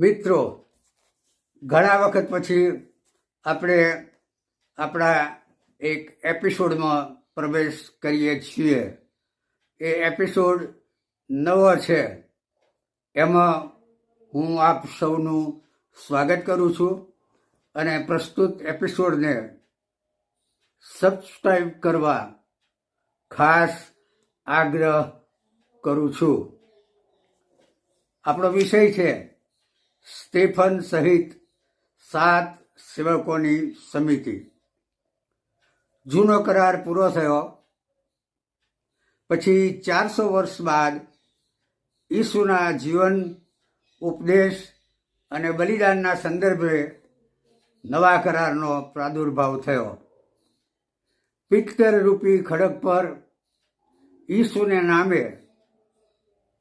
મિત્રો, ઘણા વખત પછી આપણે આપણા એક એપિસોડમાં પ્રવેશ કરીએ છીએ. એ એપિસોડ નવો છે. એમાં હું આપ સૌનું સ્વાગત કરું છું અને પ્રસ્તુત એપિસોડને સબસ્ક્રાઈબ કરવા ખાસ આગ્રહ કરું છું. આપણો વિષય છે સ્ટેફન સહિત સાત સેવકોની સમિતિ. જૂનો કરાર પૂરો થયો. પછી ચારસો વર્ષ બાદ ઈસુના જીવન, ઉપદેશ અને બલિદાનના સંદર્ભે નવા કરારનો પ્રાદુર્ભાવ થયો. પિત્તર રૂપી ખડક પર ઈસુને નામે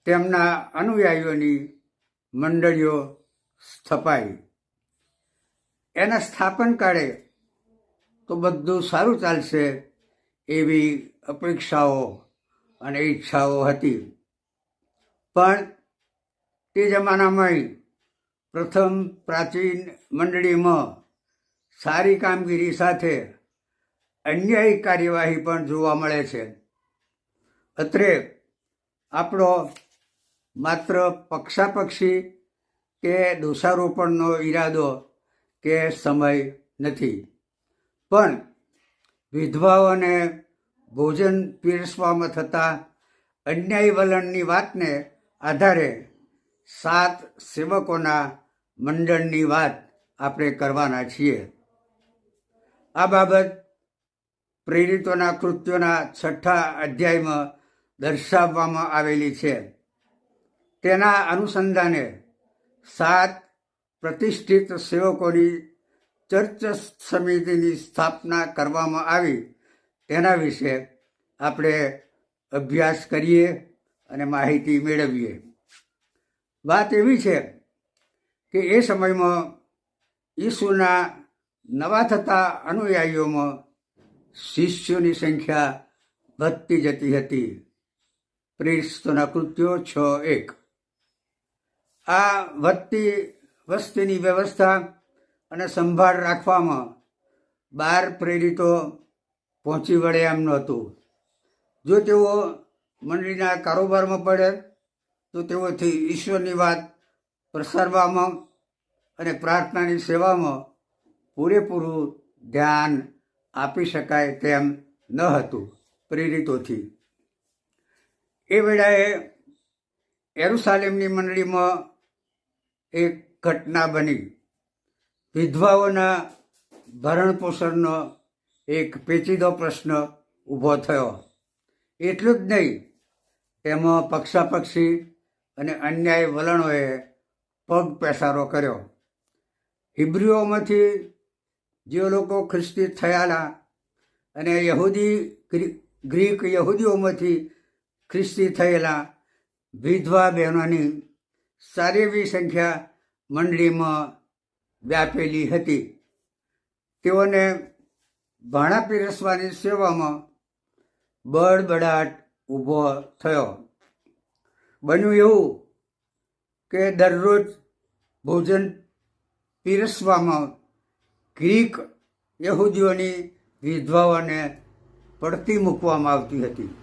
તેમના અનુયાયીઓની મંડળીઓ સ્થપાઈ એના સ્થાપન કાળે તો બધું સારું ચાલશે એવી અપેક્ષાઓ અને ઈચ્છાઓ હતી. પણ તે જમાનામાં પ્રથમ પ્રાચીન મંડળીમાં સારી કામગીરી સાથે અન્યાયી કાર્યવાહી પણ જોવા મળે છે. અત્રે આપણો માત્ર પક્ષાપક્ષી કે દોષારોપણનો ઈરાદો કે સમય નથી. પણ વિધવાઓને ભોજન પીરસવામાં થતા અન્યાય વલણની વાતને આધારે સાત સેવકોના મંડળની વાત આપણે કરવાના છીએ. આ બાબત પ્રેરિતોના કૃત્યોના છઠ્ઠા અધ્યાયમાં દર્શાવવામાં આવેલી છે. તેના અનુસંધાને સાત પ્રતિષ્ઠિત સેવકોની ચર્ચ સમિતિની સ્થાપના કરવામાં આવી. તેના વિશે આપણે અભ્યાસ કરીએ અને માહિતી મેળવીએ. વાત એવી છે કે એ સમયમાં ઈસુના નવા થતા અનુયાયીઓમાં શિષ્યોની સંખ્યા વધતી જતી હતી. પ્રિસ્તોના કૃત્યો છ એક. આ વધતી વસ્તીની વ્યવસ્થા અને સંભાળ રાખવામાં બાર પ્રેરિતો પહોંચી વળે એમ નહોતું. જો તેઓ મંડળીના કારોબારમાં પડે, તો તેઓથી ઈશ્વરની વાત પ્રસારવામાં અને પ્રાર્થનાની સેવામાં પૂરેપૂરું ધ્યાન આપી શકાય તેમ ન હતું પ્રેરિતોથી. એ વેળાએ એરુસાલેમની મંડળીમાં એક ઘટના બની. વિધવાઓના ભરણ પોષણનો એક પેચીદો પ્રશ્ન ઊભો થયો. એટલું જ નહીં, તેમાં પક્ષાપક્ષી અને અન્યાય વલણોએ પગ પેસારો કર્યો. હિબ્રુઓમાંથી જે લોકો ખ્રિસ્તી થયાના અને યહૂદી ગ્રીક યહૂદીઓમાંથી ખ્રિસ્તી થયેલા વિધવા બહેનોની સારી એવી સંખ્યા મંડળીમાં વ્યાપેલી હતી. તેઓને ભાણા પીરસવાની સેવામાં બળબડાટ ઊભો થયો. બન્યું એવું કે દરરોજ ભોજન પીરસવામાં ગ્રીક યહૂદીઓની વિધવાઓને પડતી મૂકવામાં આવતી હતી.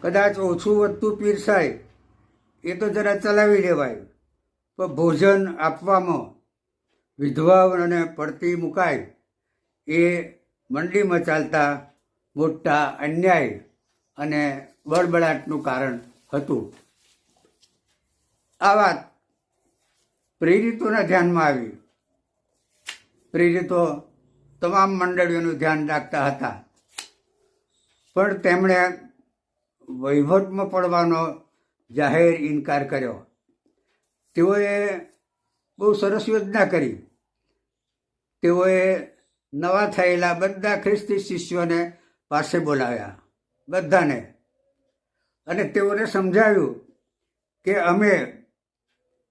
કદાચ ઓછું વધતું પીરસાય એ તો જરા ચલાવી લેવાય. પણ ભોજન આપવામાં વિધવાઓને પડતી મુકાય એ મંડળીમાં ચાલતા મોટા અન્યાય અને બળબડાટનું કારણ હતું. આ વાત પ્રેરિતોના ધ્યાનમાં આવી. પ્રેરિતો તમામ મંડળીઓનું ધ્યાન રાખતા હતા. પણ તેમણે વહીવટમાં પડવાનો જાહેર ઇનકાર કર્યો. તેઓએ બહુ સરસ યોજના કરી. તેઓએ નવા થયેલા બધા ખ્રિસ્તી શિષ્યોને પાસે બોલાવ્યા, બધાને. અને તેઓને સમજાવ્યું કે અમે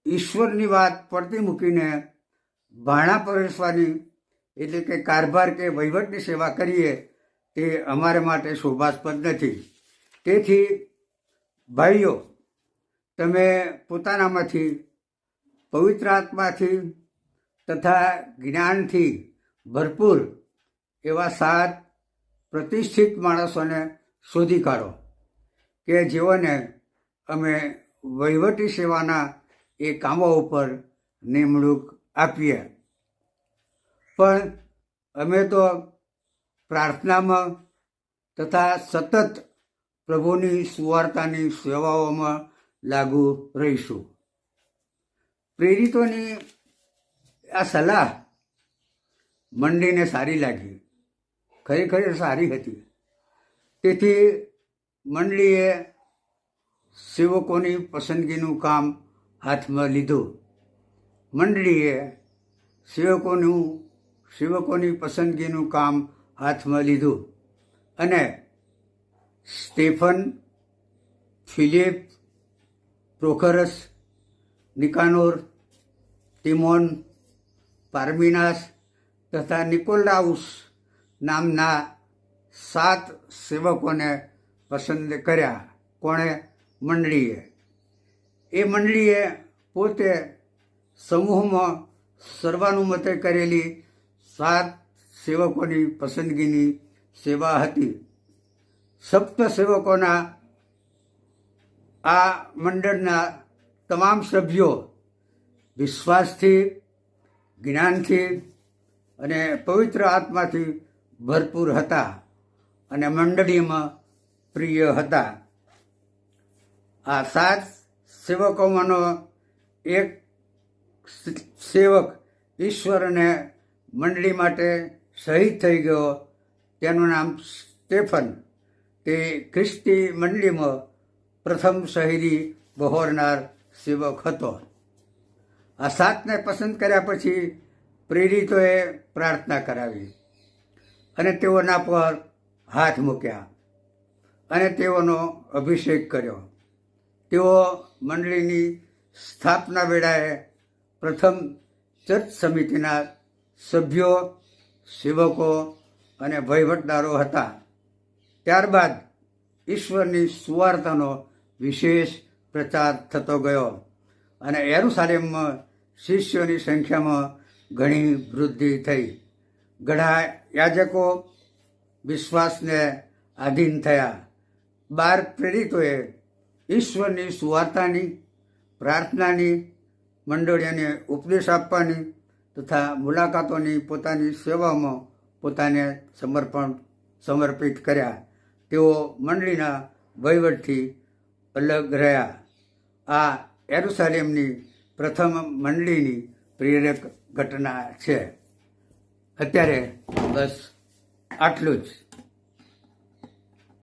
ઈશ્વરની વાત પડતી મૂકીને ભાણા પરેશવાની એટલે કે કારભાર કે વહીવટની સેવા કરીએ, તે અમારા માટે શોભાસ્પદ નથી. તેથી, ભાઈઓ તમે પોતાનામાંથી પવિત્ર આત્માથી તથા જ્ઞાનથી ભરપૂર એવા સાત પ્રતિષ્ઠિત માણસોને શોધી કાઢો કે જેઓને અમે વહીવટી સેવાના એ કામો ઉપર નિમણૂક આપીએ. પણ અમે તો પ્રાર્થનામાં તથા સતત પ્રભુની સુવાર્તાની સેવાઓમાં લાગુ રહીશું. પ્રેરિતોની આ સલાહ મંડીને સારી લાગી. ખરેખર સારી હતી. તેથી મંડળીએ સેવકોની પસંદગીનું કામ હાથમાં લીધું. મંડળીએ સેવકોનું, સેવકોની પસંદગીનું કામ હાથમાં લીધું. અને સ્ટેફન ફિલિપ પ્રોખરસ, નિકાનોર, ટિમોન, પાર્મિનાસ તથા નિકોલાઉસ નામના સાત સેવકોને પસંદ કર્યા. કોણે? મંડળીએ. એ મંડળીએ પોતે સમૂહમાં સર્વાનુમતે કરેલી સાત સેવકોની પસંદગીની સેવા હતી. સપ્ત સેવકોના આ મંડળના તમામ સભ્યો વિશ્વાસથી, જ્ઞાનથી અને પવિત્ર આત્માથી ભરપૂર હતા અને મંડળીમાં પ્રિય હતા. આ સાત સેવકોમાંનો એક સેવક ઈશ્વર અને મંડળી માટે શહીદ થઈ ગયો. તેનું નામ સ્ટેફન. તે ખ્રિસ્તી મંડળીમાં પ્રથમ શહેરી બહોરનાર સેવક હતો. આ સાતને પસંદ કર્યા પછી પ્રેરિતોએ પ્રાર્થના કરાવી અને તેઓના પર હાથ મૂક્યા અને તેઓનો અભિષેક કર્યો. તેઓ મંડળીની સ્થાપના વેળાએ પ્રથમ ચર્ચ સમિતિના સભ્યો, સેવકો અને વહીવટદારો હતા. ત્યારબાદ ઈશ્વરની સુવાર્તાનો વિશેષ પ્રચાર થતો ગયો. અને એરુસાલેમમાં શિષ્યોની સંખ્યામાં ઘણી વૃદ્ધિ થઈ. ઘણા યાજકો વિશ્વાસને આધીન થયા. બાર પ્રેરિતોએ ઈશ્વરની સુવાર્તાની, પ્રાર્થનાની, મંડળીઓને ઉપદેશ આપવાની તથા મુલાકાતોની પોતાની સેવામાં પોતાને સમર્પણ, સમર્પિત કર્યા. તેઓ મંડળીના વહીવટથી અલગ રહ્યા. આ એરુસાલેમની પ્રથમ મંડળીની પ્રેરક ઘટના છે. અત્યારે બસ આટલું જ.